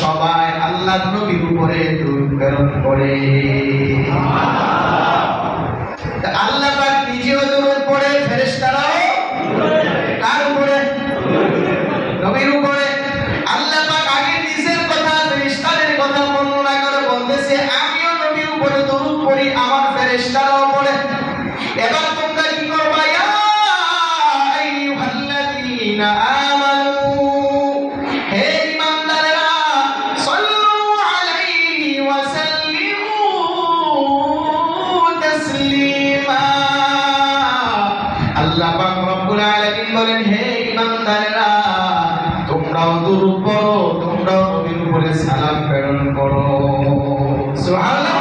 সবাই আল্লাহ নবীর উপরে দুর্গ করে। সুবহানাল্লাহ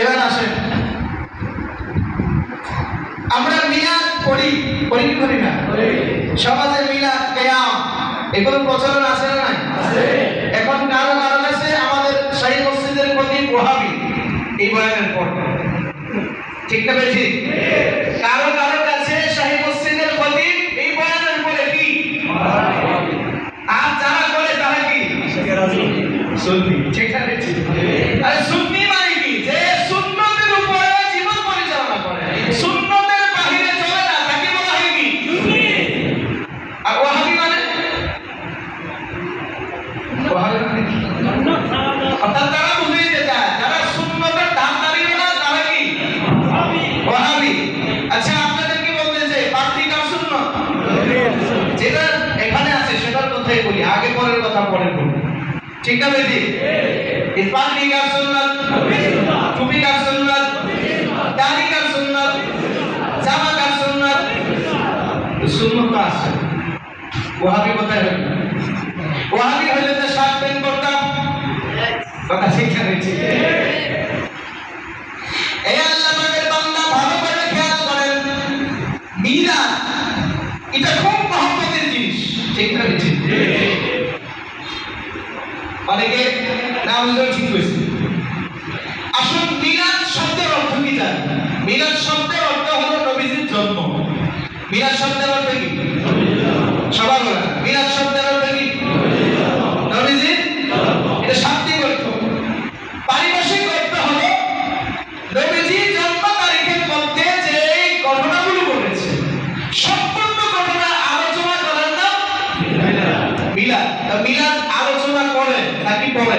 এবার আসেন। আমরা মিলাদ করি করি করি না? সমাজে মিলাদ কেয়াম এগুলো প্রচলন আছে না নাই? এখন কারও কারণ আছে আমাদের শাহী মসজিদের প্রতি প্রভাবী এই বয়ানের পর। ঠিক না বেশি কারও কারও কাছে শাহী মসজিদের প্রতি এই বয়ানের পরে কি? আর যারা করে তারা কি? ঠিক না আগে পরের কথা পরে বলব। ঠিক না দিদি ইসলাম কার সুন্নাত? টুপি কার সুন্নাত? দাড়ি কার সুন্নাত? জামা কার সুন্নাত? সুন্নত আছে। তো সাত দিন করতাম কথা শিক্ষা না ঠিক মিলাদ শব্দের অর্থ হলো নবীজির জন্ম। মিলাদ শব্দের অর্থ কি? সবার বলা মিলাদ শব্দের অর্থ কি? নবীজির এটা শান্তি অর্থ। পারিভাষিক অর্থ হলো নবীজির জন্ম তারিখের মধ্যে যে ঘটনাগুলো ঘটেছে। সম্পূর্ণ ঘটনা আলোচনা করার নাম মিলাদ। মিলাদ। আলোচনা করে নাকি পড়ে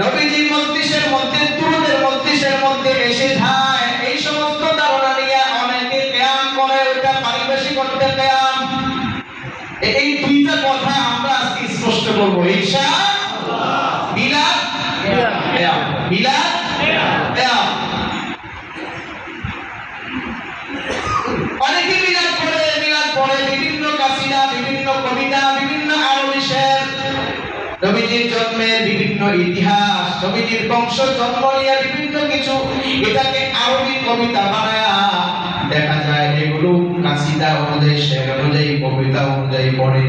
নবীজির মস্তিষ্কের মধ্যে দুরুদের মস্তিষ্কের মধ্যে এসে যায়। এই সমস্ত ধারণা নিয়ে অনেকে ব্যায়াম করে ওটা পারিবেশিক অর্থে ব্যায়াম। এই দুইটা কথা আমরা আজকে স্পষ্ট করব। ইনশাআল্লাহ জন্মের বিভিন্ন ইতিহাস নবীজির বংশ জন্ম নিয়ে বিভিন্ন কিছু এটাকে আরবি কবিতা বানায়া দেখা যায়। এগুলো কাসিদা অনুযায়ী শের অনুযায়ী, কবিতা অনুযায়ী পড়ে।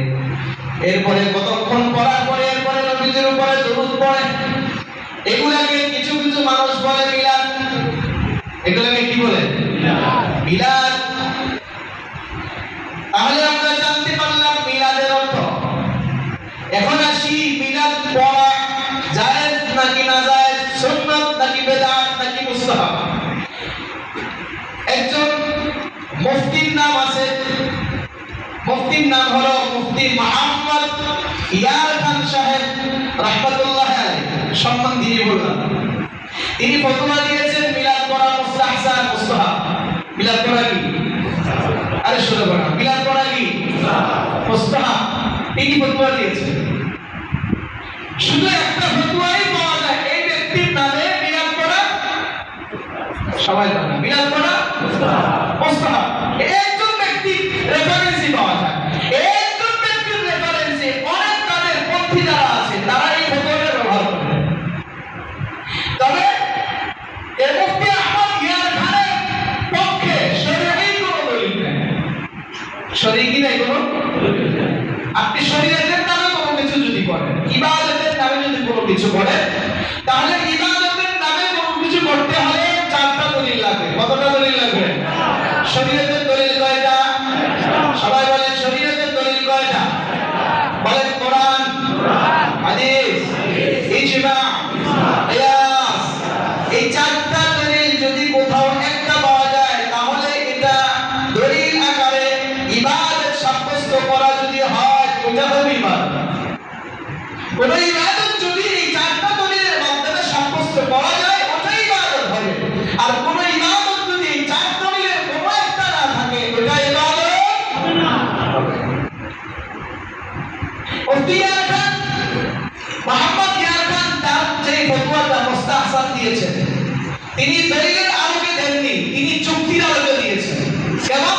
এরপরে কতক্ষণ পড়ার পরে, এরপরে নবীজির উপরে দরুদ পড়ে। এগুলাকে কিছু কিছু মানুষ বলে মিলাদ। এগুলাকে কি বলে? মিলাদ। তাহলে আমরা জানতে পারলাম ইয়ার খান সাহেব রহমতুল্লাহ সম্মান দিয়ে বললাম। তিনি ফতোয়া দিয়েছেন মিলাদ পড়া মুস্তাহসান মুস্তাহাব। মিলাদ পড়া কি? আরে শুনে পড়া মিলাদ পড়া কি? মুস্তাহাব। তিনি ফতোয়া দিয়েছেন শুধু একটা ফতোয়াই পাওয়া যায়, এই ব্যক্তির নামে মিলাদ পড়া সবাই জানে। মিলাদ পড়া মুস্তাহাব। একজন ব্যক্তি রেফারেন্সই পাওয়া যায়। শরীর কি নাই কোনো? আপনি শরীরের নামে কোনো কিছু যদি করেন, ইবাদতের নামে যদি কোনো কিছু করেন, তাহলে ইবাদতের নামে কোনো কিছু করতে হলে চারটা দলিল লাগবে। কতটা দলিল লাগবে? শরীয়তের এই ফতুয়াটা মোস্তাহসান দিয়েছেন। তিনি দলিলের আলোকে দেননি তিনি চুক্তির আলোকে দিয়েছেন। কেমন?